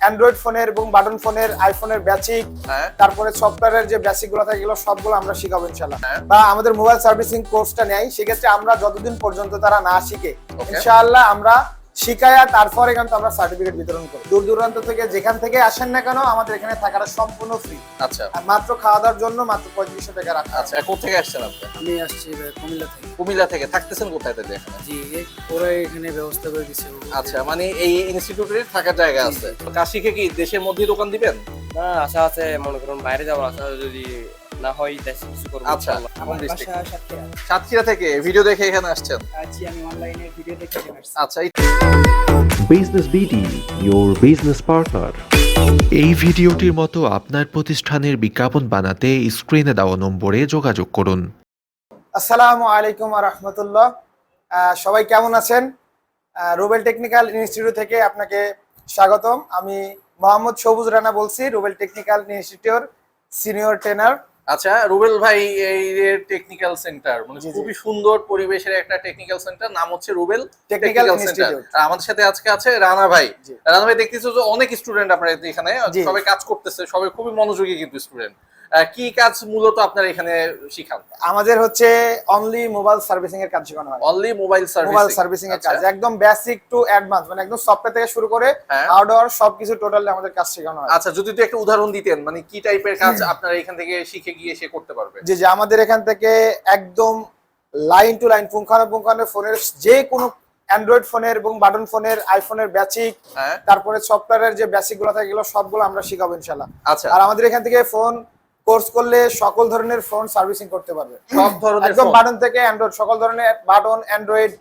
Android ফোনের এবং button ফোনের আইফোনের বেসিক তারপরে সফটওয়্যারের যে বেসিকগুলো থাকে এগুলো সবগুলো আমরা শিখাবো ইনশাল্লাহ হ্যাঁ। বা আমাদের মোবাইল সার্ভিসিং কোর্সটা নেয় সেক্ষেত্রে আমরা যতদিন পর্যন্ত তারা না শিখে. ইনশাআল্লাহ আমরা শিখায়া তারপরে কিন্তু আমরা সার্টিফিকেট বিতরণ করি। দূর দূরান্ত থেকে যেখান থেকে আসেন না কেন আমাদের এখানে থাকাটা সম্পূর্ণ ফ্রি আচ্ছা। মাত্র খাওয়া দাওয়ার জন্য মাত্র পঁয়ত্রিশশো টাকা রাখা। আচ্ছা কোথেকে আসছেন আপনি? আমি আসছি কুমিল্লা থেকে। কুমিল্লা থেকে। থাকতেছেন কোথায় তাহলে এখানে? জি ওরা এখানে ব্যবস্থা করে দিছে। আচ্ছা মানে এই ইনস্টিটিউটের থাকার জায়গা আছে। কাশিকে কি দেশের মধ্যেই দোকান দিবেন? না আশা আছে মনে করুন বাইরে যাওয়ার আশা যদি না হয় দেশে কিছু করব আচ্ছা ইনশাআল্লাহ। কোন ডিস্ট্রিক্ট সাতক্ষীরা। থেকে ভিডিও দেখে এখানে আসছেন? আছি আমি অনলাইনে ভিডিও দেখে আচ্ছা এই business BD your business partner এই ভিডিওটির মতো আপনার প্রতিষ্ঠানের বিজ্ঞাপন বানাতে স্ক্রিনে দেওয়া নম্বরে যোগাযোগ করুন। আসসালামু আলাইকুম রহমতুল্লাহ। সবাই কেমন আছেন? রুবেল টেকনিক্যাল ইনস্টিটিউট থেকে আপনাকে স্বাগতম। আমি মোহাম্মদ সবুজ রানা বলছি Rubel technical institute senior trainer. আচ্ছা রুবেল ভাই এই টেকনিক্যাল সেন্টার মানে। খুবই সুন্দর পরিবেশের একটা টেকনিক্যাল সেন্টার নাম হচ্ছে রুবেল টেকনিক্যাল সেন্টার আর আমাদের সাথে আজকে আছে রানা ভাই। রানা ভাই দেখতেছো যে অনেক স্টুডেন্ট আপনারা এখানে। সবাই কাজ করতেছে সবাই খুবই মনোযোগী কিন্তু স্টুডেন্ট কি কাজ মূলত আপনার এখানে শিখান? আমাদের হচ্ছে অনলি মোবাইল সার্ভিসিং এর কাজ শেখানো হয়। অনলি মোবাইল মোবাইল সার্ভিসিং এর কাজ একদম বেসিক টু অ্যাডভান্স মানে একদম সফটওয়্যার থেকে শুরু করে হ্যাঁ। হার্ডওয়্যার সবকিছু টোটালি আমাদের কাজ শেখানো হয়। আচ্ছা যদি তো একটা উদাহরণ দিতেন মানে কি টাইপের কাজ আপনারা এখান থেকে শিখে গিয়ে সে করতে পারবে? যে যে আমাদের এখান থেকে একদম লাইন টু লাইন পুঙ্খানুপুঙ্খানু ফোনের যে কোনো অ্যান্ড্রয়েড ফোনের এবং বাটন ফোনের আইফোনের বেসিক হ্যাঁ। তারপরে সফটওয়্যারের যে বেসিকগুলো থাকে এগুলো সবগুলো আমরা শিখাবো ইনশাল্লাহ আচ্ছা। আর আমাদের এখান থেকে ফোন কোর্স করলে সকল ধরনের ফোন সার্ভিসিং করতে পারবে সব ধরনের একদম বাটন থেকে অ্যান্ড্রয়েড সকল ধরনের বাটন অ্যান্ড্রয়েড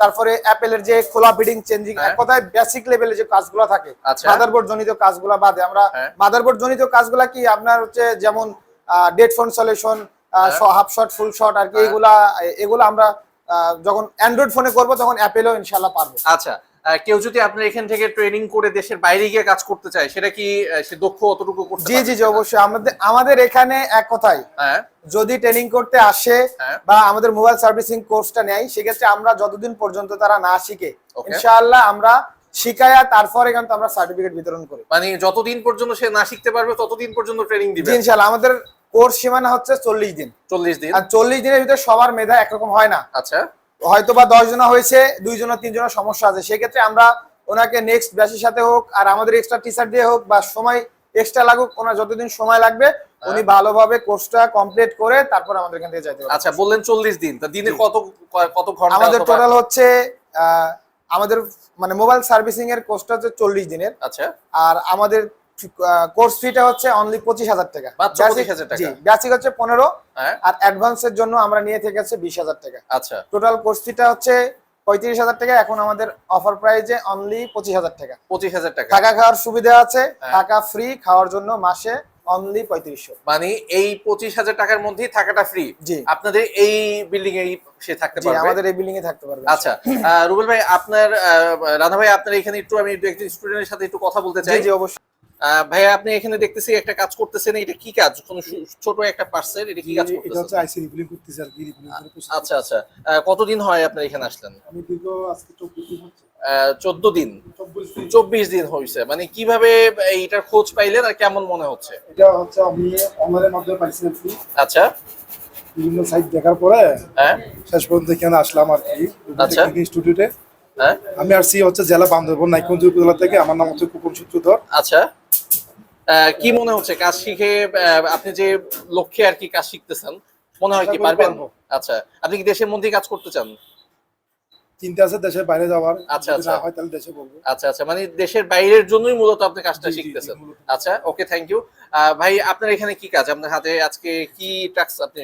তারপরে অ্যাপেলের যে খোলা ফিডিং চেঞ্জিং হ্যাঁ। এক কথায় বেসিক লেভেলে যে কাজগুলো থাকে আচ্ছা। মাদারবোর্ড জনিত কাজগুলো বাদে আমরা হ্যাঁ। মাদারবোর্ড জনিত কাজগুলো কি আপনার হচ্ছে যেমন ডেড ফোন সলিউশন হ্যাঁ। হাফ শট ফুল শট আর কি হ্যাঁ। এগুলা এগুলো আমরা যখন অ্যান্ড্রয়েড ফোনে করব তখন অ্যাপেলও ইনশাল্লাহ পারবে আচ্ছা কেউ যদি আপনার এখান থেকে ট্রেনিং করে দেশের বাইরে গিয়ে কাজ করতে চায় সেটা কি সে দক্ষ অতটুকু করতে জি জি জি অবশ্যই। আমাদের আমাদের এখানে এক কথায় হ্যাঁ। যদি ট্রেনিং করতে আসে হ্যাঁ। বা আমাদের মোবাইল সার্ভিসিং কোর্সটা নেয় সেক্ষেত্রে আমরা যতদিন পর্যন্ত তারা না শিখে. ইনশাআল্লাহ আমরা শিখায়া তারপরে কিন্তু আমরা সার্টিফিকেট বিতরণ করি। মানে যতদিন পর্যন্ত সে না শিখতে পারবে ততদিন পর্যন্ত ট্রেনিং দিবে? ইনশাআল্লাহ। আমাদের কোর্স সীমানা হচ্ছে চল্লিশ দিন। চল্লিশ দিন। আর চল্লিশ দিনের ভিতরে সবার মেধা একরকম হয় না। আচ্ছা। হয়তো বা দশ জনা হয়েছে দুইজনা তিনজনের সমস্যা আছে। সেক্ষেত্রে আমরা ওনাকে নেক্সট ব্যাচের সাথে হোক আর আমাদের এক্সট্রা টিচার দিয়ে হোক বা সময় এক্সট্রা লাগুক ওনার যতদিন সময় লাগবে উনি ভালোভাবে কোর্সটা কমপ্লিট করে তারপর আমাদের এখান থেকে যাইতে আচ্ছা বললেন চল্লিশ দিন। তা দিনে কত কত ঘণ্টা আমাদের টোটাল হচ্ছে আমাদের মানে মোবাইল সার্ভিসিং এর কোর্সটা হচ্ছে চল্লিশ দিনের। আচ্ছা। আর আমাদের কোর্স ফিটা হচ্ছে অনলি পঁচিশ হাজার টাকা। মাত্র Basic- 25,000 টাকা। জি বেসিক হচ্ছে পনেরো হ্যাঁ। আর অ্যাডভান্সের জন্য আমরা নিয়ে থেকে হচ্ছে বিশ হাজার টাকা। আচ্ছা। টোটাল কোর্স ফিটা হচ্ছে পঁয়ত্রিশ হাজার টাকা এখন আমাদের অফার প্রাইজে অনলি পঁচিশ হাজার টাকা। পঁচিশ হাজার টাকা। থাকা খাওয়ার সুবিধা আছে হ্যাঁ। টাকা ফ্রি খাওয়ার জন্য মাসে অনলি পঁয়ত্রিশশো। মানে এই পঁচিশ হাজার টাকার মধ্যেই থাকাটা ফ্রি জি। আপনাদের এই বিল্ডিং এ সে থাকতে পারবে? আমাদের এই বিল্ডিং এ থাকতে পারবে। আচ্ছা রুবেল ভাই আপনার রাধা ভাই আপনার এখানে একটু আমি একজন স্টুডেন্টের সাথে একটু কথা বলতে চাই। জি অবশ্যই। ভাইয়া আপনি এখানে দেখতেছি একটা কাজ করতেছেন এটা কি কাজ? কোন ছোট একটা পার্সেল এটা কি কাজ এটা হচ্ছে আইসি রিফিলিং করতেছি আর কি আচ্ছা আচ্ছা। কতদিন হয় আপনার এখানে আসলেন? আমি দীর্ঘ আজকে দিন হচ্ছে। চোদ্দ দিন? চব্বিশ দিন। চব্বিশ হয়েছে মানে কীভাবে এইটার খোঁজ পাইলেন আর কেমন মনে হচ্ছে? এটা হচ্ছে আমি অনলাইনের মাধ্যমে পাইছি আচ্ছা। বিভিন্ন সাইট দেখার পরে হ্যাঁ। শেষ পর্যন্ত এখানে আসলাম আর কি। আচ্ছা। ইনস্টিটিউটে হ্যাঁ আমি আসছি হচ্ছে জেলা বান্ধবন নাইকঞ্জ উপজেলা থেকে। আমার নাম হচ্ছে কুপন সূত্রধর। আচ্ছা। কি মনে হচ্ছে? কাজ শিখে আপনি যে লক্ষ্যে আর কি কাজ শিখতেছেন মনে হয় কি পারবেন? আচ্ছা। আপনি কি দেশের মধ্যেই কাজ করতে চান? চিন্তা আছে দেশের বাইরে যাওয়ার। আচ্ছা, আচ্ছা। হয় তাহলে দেশে বলব। আচ্ছা আচ্ছা। মানে দেশের বাইরের জন্যই মূলত আপনি কাজটা শিখতেছেন। আচ্ছা ওকে থ্যাংক ইউ ভাই আপনার এখানে কি কাজ? আপনার হাতে আজকে কি টাস্ক আপনি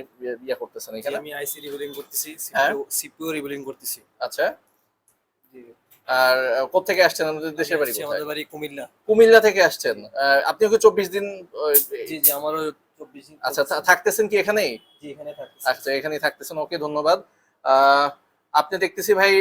ইয়ে- করতেছেন এখানে? আমি আইসি রিবুলিং করতেছি হ্যাঁ। সিপিইউ সিপিইউ রিবুলিং করতেছি। আচ্ছা। আর কোথেকে আসছেন? আমাদের দেশের বাড়ি আমাদের বাড়ি কুমিল্লা। কুমিল্লা থেকে আসছেন। আপনি ওকে চব্বিশ দিন জি জি আমারও চব্বিশ দিন আচ্ছা থাকতেছেন কি এখানেই? জি এখানে আচ্ছা এখানেই থাকতেছেন। ওকে ধন্যবাদ। আপনি দেখতেছি ভাই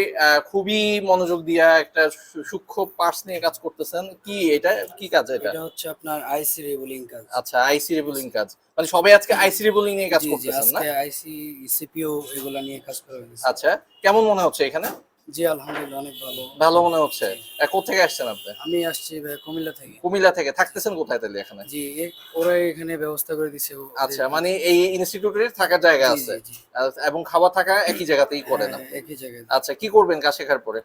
খুবই মনোযোগ দিয়া একটা সূক্ষ্ম পার্টস নিয়ে কাজ করতেছেন। কি এটা? কি কাজ এটা? এটা হচ্ছে আপনার আইসি রিবুলিং কাজ। আচ্ছা আইসি রিবুলিং কাজ। মানে সবাই আজকে আইসি রিবুলিং নিয়ে কাজ করতেছেন না? আজকে আইসি সিপিইউ এগুলা নিয়ে কাজ করা আচ্ছা কেমন মনে হচ্ছে এখানে? জি আলহামদুলিল্লাহ অনেক ভালো। ভালো মনে হচ্ছে? আহ, কোথেকে আসছেন আপনি? আমি আসছি ভাই কুমিল্লা থেকে। কুমিল্লা থেকে। থাকতেছেন কোথায় তাহলে এখানে? জি ওরা এখানে ব্যবস্থা করে দিছে আচ্ছা মানে এই ইনস্টিটিউটের থাকার জায়গা আছে? এবং খাওয়া থাকা একই জায়গাতেই করেন হ্যাঁ, আপনি? একই জায়গায় আচ্ছা কি করবেন কাজ শেখার পরে?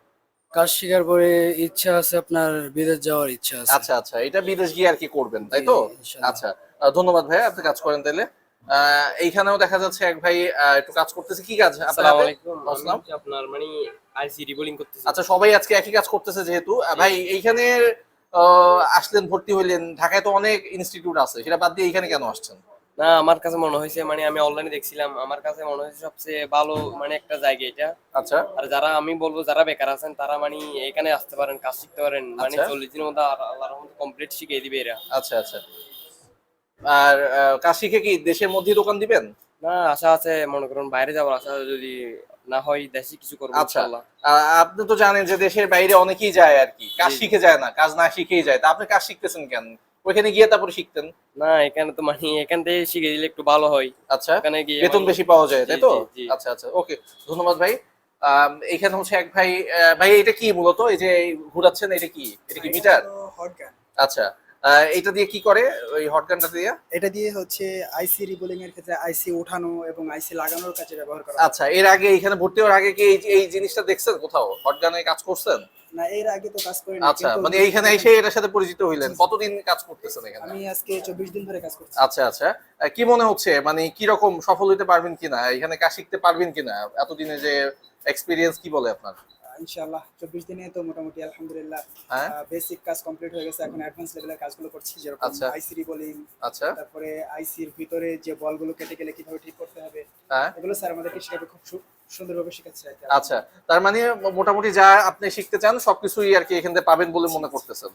কাজ শেখার পরে ইচ্ছা আছে আপনার বিদেশ যাওয়ার ইচ্ছা আছে। আচ্ছা আচ্ছা এটা বিদেশ গিয়ে আর কি করবেন তাই তো? আচ্ছা ধন্যবাদ ভাই আপনি কাজ করেন তাহলে। আহ, এইখানেও দেখা যাচ্ছে এক ভাই আহ, একটু কাজ করতেছে। কি কাজ? আপনার মানে আইসি রিবোলিং করতেছি। আচ্ছা সবাই আজকে একই কাজ করতেছে যেহেতু। ভাই এইখানে আসলেন ভর্তি হইলেন। ঢাকায় তো অনেক ইনস্টিটিউট আছে। সেটা বাদ দিয়ে এইখানে কেন আসছেন? না আমার কাছে মনে হয়েছে মানে আমি অনলাইনে দেখছিলাম আমার কাছে মনে হয়েছে সবচেয়ে ভালো মানে একটা জায়গা এটা। আচ্ছা। আর যারা আমি বলব যারা বেকার আছেন তারা মানে এখানে আসতে পারেন কাজ শিখতে পারেন। মানে আচ্ছা। চল্লিশ দিনের মধ্যে আল্লাহর মধ্যে কমপ্লিট শিখিয়ে দিবে এরা। আচ্ছা আচ্ছা। আর কাজ শিখে কি দেশের মধ্যেই দোকান দিবেন? না আশা আছে মনে করুন বাইরে যাওয়ার আশা যদি না হয় দেশে কিছু করব আচ্ছা। ইনশাআল্লাহ আপনি তো জানেন যে দেশের বাইরে অনেকেই যায় আর কি। কাজ। শিখে যায় না কাজ না শিখেই যায়। তা আপনি কাজ শিখতেছেন কেন? ওইখানে গিয়ে তারপরে শিখতেন? না এখানে তো মানে এখান থেকে শিখে দিলে একটু ভালো হয়। আচ্ছা এখানে গিয়ে বেতন মানে- বেশি পাওয়া যায় তাই তো। আচ্ছা আচ্ছা ওকে ধন্যবাদ ভাই। এখানে হচ্ছে এক ভাই ভাই এটা কি মূলত? এই যে ঘুরাচ্ছেন এটা কি? এটা কি মিটার? হট গান আচ্ছা। এটা দিয়ে কি করে? ওই হট গানটা দিয়ে? এটা দিয়ে হচ্ছে আইসি রিবোলিং এর ক্ষেত্রে আইসি ওঠানো এবং আইসি লাগানোর কাজে ব্যবহার করা। আচ্ছা এর আগে এখানে ভর্তি হওয়ার আগে কি এই- এই জিনিসটা দেখছেন কোথাও? হট গানে কাজ করছেন? না এর আগে তো কাজ করি আচ্ছা মানে এইখানে এসে এটার সাথে পরিচিত হইলেন। কতদিন কাজ করতেছেন এখানে? আমি আজকে চব্বিশ দিন ধরে কাজ করছি। আচ্ছা আচ্ছা। কি মনে হচ্ছে? মানে কি রকম সফল হতে পারবেন কিনা? এখানে কাজ শিখতে পারবেন কিনা? এতদিনে যে এক্সপিরিয়েন্স কি বলে আপনার? ইনশাআল্লাহ চব্বিশ দিনে তো মোটামুটি আলহামদুলিল্লাহ হ্যাঁ? বেসিক কাজ কমপ্লিট হয়ে গেছে। এখন অ্যাডভান্স লেভেলের কাজগুলো করছি যেরকম আচ্ছা। আইসি রিবোলিং আচ্ছা। তারপরে আইসির ভিতরে যে বলগুলো কেটে গেলে কীভাবে ঠিক করতে হবে হ্যাঁ। এগুলো স্যার আমাদেরকে শেখাবে খুব সুন্দরভাবে শেখাচ্ছে আচ্ছা তার মানে মোটামুটি যা আপনি শিখতে চান সবকিছুই আর কি এখান থেকে পাবেন বলে মনে করতেছেন।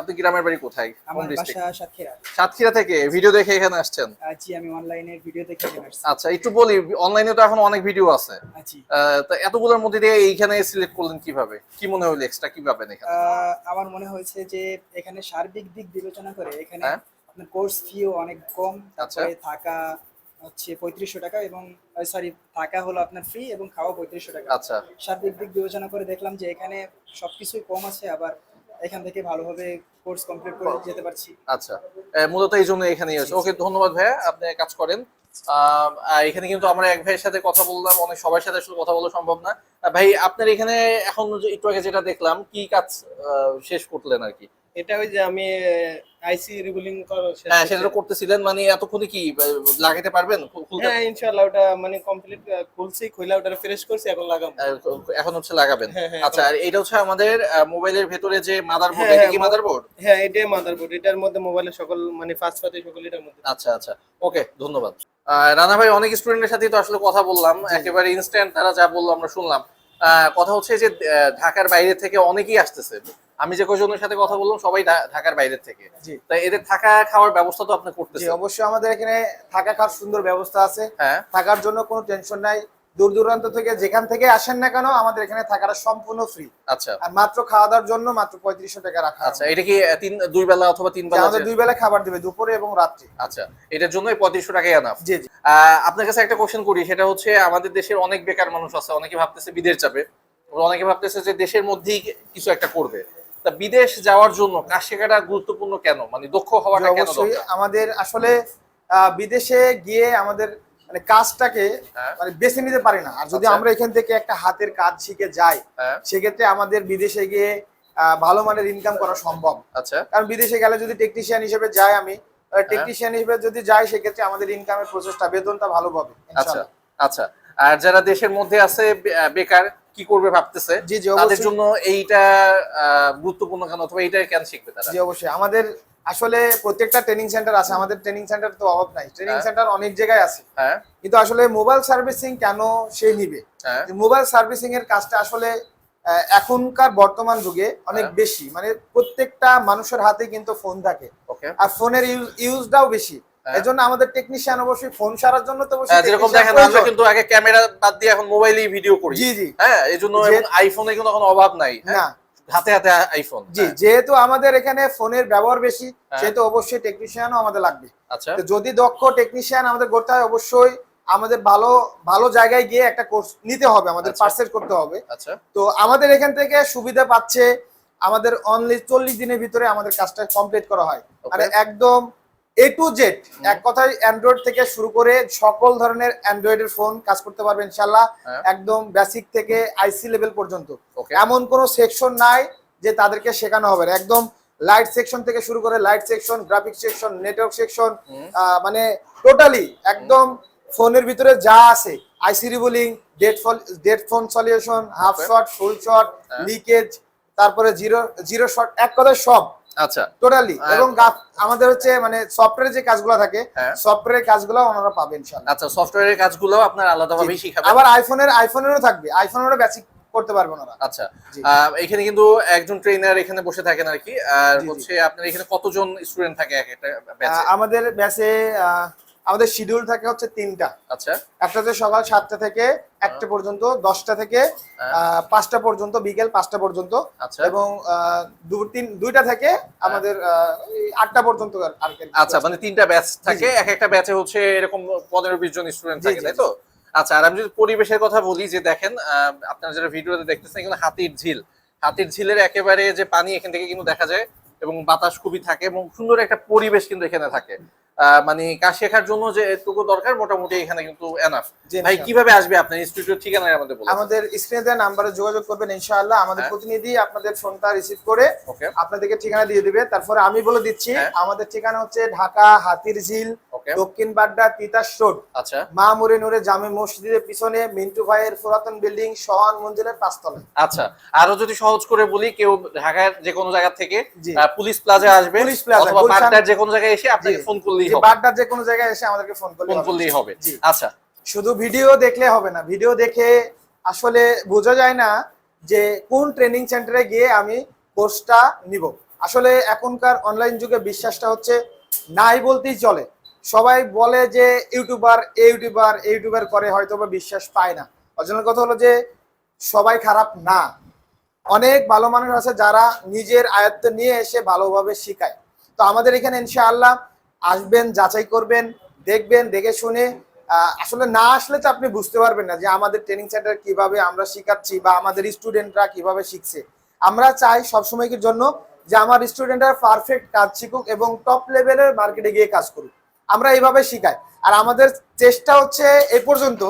আপনি গ্রামের বাড়ি কোথায়? আমার বাসা সাতক্ষীরা। সাতক্ষীরা থেকে? ভিডিও দেখে এখানে আসছেন? জি আমি অনলাইনে ভিডিও দেখে আসছি। আচ্ছা একটু বলি অনলাইনে তো এখন অনেক ভিডিও আছে। জি। তা এতগুলোর মধ্যে দিয়ে এইখানে সিলেক্ট করলেন কীভাবে? কি মনে হলো এক্সট্রা কি পাবেন এখানে? আমার মনে হয়েছে যে এখানে সার্বিক দিক বিবেচনা করে এখানে হ্যাঁ। আপনার কোর্স ফিও অনেক কম আচ্ছা। তারপরে থাকা হচ্ছে পঁয়ত্রিশশো টাকা এবং সরি থাকা হলো আপনার ফ্রি এবং খাওয়া পঁয়ত্রিশশো টাকা। আচ্ছা। সার্বিক দিক বিবেচনা করে দেখলাম যে এখানে সবকিছুই কম আছে আবার এখান থেকে ভালোভাবে কোর্স কমপ্লিট করে যেতে পারছি। আচ্ছা। মূলত এই জন্য এখানেই আছে। ওকে ধন্যবাদ ভাইয়া আপনি কাজ করেন। আহ, এখানে কিন্তু আমরা এক ভাইয়ের সাথে কথা বললাম অনেক সবার সাথে আসলে কথা বলা সম্ভব না। ভাই আপনার এখানে এখন একটু আগে যেটা দেখলাম কি কাজ শেষ করলেন আর কি? এটা ওই যে আমি আইসি রিবুলিং হ্যাঁ সেটা করতেছিলেন মানে এতক্ষণে কি আহ, লাগাইতে পারবেন? হ্যাঁ ইনশাআল্লাহ ওটা মানে কমপ্লিট খুলছি খুলে ওটা ফ্রেশ করছি এখন লাগাবো। এখন হচ্ছে লাগাবেন। হ্যাঁ, হ্যাঁ, আচ্ছা আর এটা হচ্ছে আমাদের মোবাইলের ভেতরে যে মাদারবোর্ড হ্যাঁ, এটা কি মাদারবোর্ড হ্যাঁ এটাই মাদারবোর্ড এটার মধ্যে মোবাইলের সকল মানে ফার্স্ট পাতি সকল এটার মধ্যে। আচ্ছা আচ্ছা ওকে ধন্যবাদ। রানা ভাই অনেক স্টুডেন্টের সাথে তো আসলে কথা বললাম একেবারে ইনস্ট্যান্ট তারা যা বলল আমরা শুনলাম। আহ, কথা হচ্ছে যে ঢাকার বাইরে থেকে অনেকেই আসতেছে। আমি যে কয়জনের সাথে কথা বললাম সবাই ঢাকার বাইরে থেকে। তাই এদের থাকা খাওয়ার ব্যবস্থা তো আপনি জি করতেছেন। অবশ্যই আমাদের এখানে থাকা খাওয়ার সুন্দর ব্যবস্থা আছে। হ্যাঁ। থাকার জন্য কোনো টেনশন নাই। দূর দূরান্ত থেকে যেখান থেকে আসেন না কেন আমাদের এখানে থাকাটা সম্পূর্ণ ফ্রি আচ্ছা। আর মাত্র খাওয়া দাওয়ার জন্য মাত্র পঁয়ত্রিশশো টাকা রাখা আচ্ছা এটা কি তিন দুই বেলা অথবা তিন বেলা আমাদের দুই বেলা খাবার দিবে দুপুরে এবং রাত্রে। আচ্ছা এটার জন্য পঁয়ত্রিশশো টাকাই আনা জি জি। আহ, আপনার কাছে একটা কোশ্চেন করি সেটা হচ্ছে আমাদের দেশের অনেক বেকার মানুষ আছে অনেকে ভাবতেছে বিদেশ যাবে। অনেকে ভাবতেছে যে দেশের মধ্যেই কিছু একটা করবে। তা বিদেশ যাওয়ার জন্য কাজ শেখাটা গুরুত্বপূর্ণ কেন? মানে দক্ষ হওয়াটা কেন অবশ্যই। আমাদের আসলে বিদেশে গিয়ে আমাদের মানে কাজটাকে হ্যাঁ। মানে বেছে নিতে পারি না। আর যদি আচ্ছা। আমরা এখান থেকে একটা হাতের কাজ শিখে যাই হ্যাঁ। সেক্ষেত্রে আমাদের বিদেশে গিয়ে আহ, ভালো মানের ইনকাম করা সম্ভব। আচ্ছা। কারণ বিদেশে গেলে যদি টেকনিশিয়ান হিসেবে যাই আমি হ্যাঁ। টেকনিশিয়ান হিসেবে যদি যাই সেক্ষেত্রে আমাদের ইনকামের প্রসেসটা বেতনটা ভালো পাবে আচ্ছা। আচ্ছা। আর যারা দেশের মধ্যে আছে বেকার কি করবে ভাবতেছে? জি জি তাদের জন্য এইটা গুরুত্বপূর্ণ কেন? অথবা এইটা কেন শিখবে তারা? জি অবশ্যই। আমাদের আসলে প্রত্যেকটা ট্রেনিং সেন্টার আছে। আমাদের ট্রেনিং সেন্টার তো অভাব নাই। ট্রেনিং হ্যাঁ। সেন্টার অনেক জায়গায় আছে। হ্যাঁ। কিন্তু আসলে মোবাইল সার্ভিসিং কেন সে নিবে? হ্যাঁ। মোবাইল সার্ভিসিং এর কাজটা আসলে এখনকার বর্তমান যুগে অনেক হ্যাঁ। বেশি। মানে প্রত্যেকটা মানুষের হাতে কিন্তু ফোন থাকে। ওকে আর ফোনের ইউজটাও বেশি। হ্যাঁ। এজন্য আমাদের টেকনিশিয়ান অবশ্যই ফোন সারার জন্য তো অবশ্যই হ্যাঁ, যেরকম দেখেন আমরা কিন্তু আগে ক্যামেরা বাদ দিয়ে এখন মোবাইলেই ভিডিও করি। জি জি। হ্যাঁ এই জন্য যে- আইফোনে কিন্তু এখন অভাব নাই। হ্যাঁ? না। হাতে হাতে আইফোন জি যেহেতু আমাদের এখানে ফোনের ব্যবহার বেশি হ্যাঁ। সেহেতু অবশ্যই টেকনিশিয়ানও আমাদের লাগবে। আচ্ছা। যদি দক্ষ টেকনিশিয়ান আমাদের করতে হয় অবশ্যই আমাদের ভালো ভালো জায়গায় গিয়ে একটা কোর্স নিতে হবে আমাদের আচ্ছা। পার্সেল করতে হবে। আচ্ছা। তো আমাদের এখান থেকে সুবিধা পাচ্ছে আমাদের অনলি চল্লিশ দিনের ভিতরে আমাদের কাজটা কমপ্লিট করা হয়। মানে একদম এ টু জেড এক কথায় অ্যান্ড্রয়েড থেকে শুরু করে সকল ধরনের অ্যান্ড্রয়েডের ফোন কাজ করতে পারবে ইনশাল্লাহ হ্যাঁ। একদম বেসিক থেকে আইসি লেভেল পর্যন্ত এমন কোনো সেকশন নাই যে তাদেরকে শেখানো হবে না। একদম লাইট সেকশন থেকে শুরু করে light section graphic section network section মানে টোটালি একদম ফোনের ভিতরে যা আছে IC reballing dead fall dead phone solution half. Shot full shot. Leakage তারপরে জিরো জিরো শট এক কথায় সব আচ্ছা। টোটালি। এবং আমাদের হচ্ছে মানে সফটওয়্যারের যে কাজগুলো থাকে হ্যাঁ। সফটওয়্যারের কাজগুলো ওনারা পাবেন আচ্ছা সফটওয়্যারের কাজগুলো আপনার আলাদাভাবে শিখাবেন। আবার আইফোনের আইফোনেরও থাকবে আইফোনেরও বেসিক করতে পারবেন ওনারা আচ্ছা এখানে কিন্তু একজন ট্রেনার এখানে বসে থাকেন আর কি। আর জি, জি। হচ্ছে আপনার এখানে কতজন স্টুডেন্ট থাকে এক একটা ব্যাচে আমাদের ব্যাচে আমাদের শিডিউল থাকে হচ্ছে তিনটা। আচ্ছা। একটা হচ্ছে সকাল সাতটা থেকে একটা পর্যন্ত দশটা থেকে হ্যাঁ। পাঁচটা পর্যন্ত বিকেল পাঁচটা পর্যন্ত আচ্ছা। এবং তিন দুইটা থেকে আমাদের আহ, আটটা পর্যন্ত। আচ্ছা মানে তিনটা ব্যাচ থাকে এক একটা ব্যাচে হচ্ছে এরকম পনেরো বিশ জন স্টুডেন্ট থাকে তাই তো? আচ্ছা আর আমি যদি পরিবেশের কথা বলি যে দেখেন আহ, আপনারা যারা ভিডিওতে দেখতেছেন এখানে হাতির ঝিল। হাতির ঝিলের একেবারে যে পানি এখান থেকে কিন্তু দেখা যায় এবং বাতাস খুবই থাকে এবং সুন্দর একটা পরিবেশ কিন্তু এখানে থাকে। মানে কাজ শেখার জন্য যে এতটুকু দরকার মোটামুটি এখানে কিন্তু এনাফ ভাই কীভাবে আসবে আপনার ইনস্টিটিউট ঠিকানা আমাদের বলুন আমাদের স্ক্রিনে দেওয়া নাম্বারে যোগাযোগ করবেন ইনশাআল্লাহ। আমাদের হ্যাঁ। প্রতিনিধি আপনাদের ফোনটা রিসিভ করে আপনাদেরকে ঠিকানা দিয়ে দিবে। তারপরে আমি বলে দিচ্ছি হ্যাঁ। আমাদের ঠিকানা হচ্ছে ঢাকা হাতির ঝিল ওকে দক্ষিণ বাড্ডা তিতাস রোড। আচ্ছা। মা মুরে নুরে জামে মসজিদের পিছনে মিন্টু ভাইয়ের পুরাতন বিল্ডিং সোহান মঞ্জিলের পাঁচতলায়। আচ্ছা আরও যদি সহজ করে বলি কেউ ঢাকার যে কোনো জায়গা থেকে পুলিশ প্লাজা আসবে পুলিশ প্লাজা, অথবা বাড্ডার যে কোনো জায়গায় এসে আপনাকে ফোন করলেই হবে। বাড্ডার যে কোনো জায়গায় এসে আমাদেরকে ফোন করলে ফোন করলেই হবে। আচ্ছা। শুধু ভিডিও দেখলে হবে না ভিডিও দেখে আসলে বোঝা যায় না যে কোন ট্রেনিং সেন্টারে গিয়ে আমি কোর্সটা নিব। আসলে এখনকার অনলাইন যুগে বিশ্বাসটা হচ্ছে নাই বলতেই চলে। সবাই বলে যে ইউটিউবার এই ইউটিউবার ইউটিউবার করে হয়তো বা বিশ্বাস পায় না। অজনের কথা হলো যে সবাই খারাপ না। অনেক ভালো মানুষ আছে যারা নিজের আয়ত্তে নিয়ে এসে ভালোভাবে শিখায়। তো আমাদের এখানে ইনশাআল্লাহ আসবেন, যাচাই করবেন, দেখবেন, দেখে শুনে আসলে না আসলে তো আপনি বুঝতে পারবেন না যে আমাদের ট্রেনিং সেন্টার কীভাবে আমরা শিখাচ্ছি বা আমাদের স্টুডেন্টরা কীভাবে শিখছে। আমরা চাই সবসময়ের জন্য যে আমার স্টুডেন্টরা পারফেক্ট কাজ শিখুক এবং টপ লেভেলের মার্কেটে গিয়ে কাজ করুক। আমরা এইভাবে শিখাই। আর আমাদের চেষ্টা হচ্ছে এ পর্যন্ত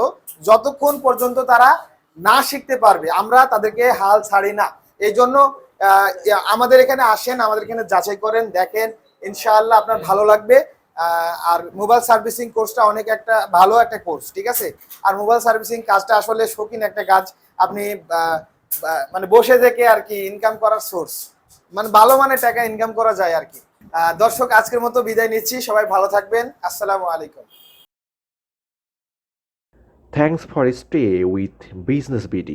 যতক্ষণ পর্যন্ত তারা না শিখতে পারবে, আমরা তাদেরকে হাল ছাড়ি না। এই জন্য আমাদের এখানে আসেন, আমাদের এখানে যাচাই করেন, দেখেন, ইনশাআল্লাহ আপনার ভালো লাগবে। আর মোবাইল সার্ভিসিং কোর্সটা অনেক একটা ভালো একটা কোর্স, ঠিক আছে? আর মোবাইল সার্ভিসিং কাজটা আসলে শৌখিন একটা কাজ। আপনি মানে বসে থেকে আর কি ইনকাম করার সোর্স মানে ভালো মানে টাকা ইনকাম করা যায় আর কি। দর্শক, আজকের মতো বিদায় নিচ্ছি। সবাই ভালো থাকবেন। আসসালামু আলাইকুম। Thanks for stay with business BD.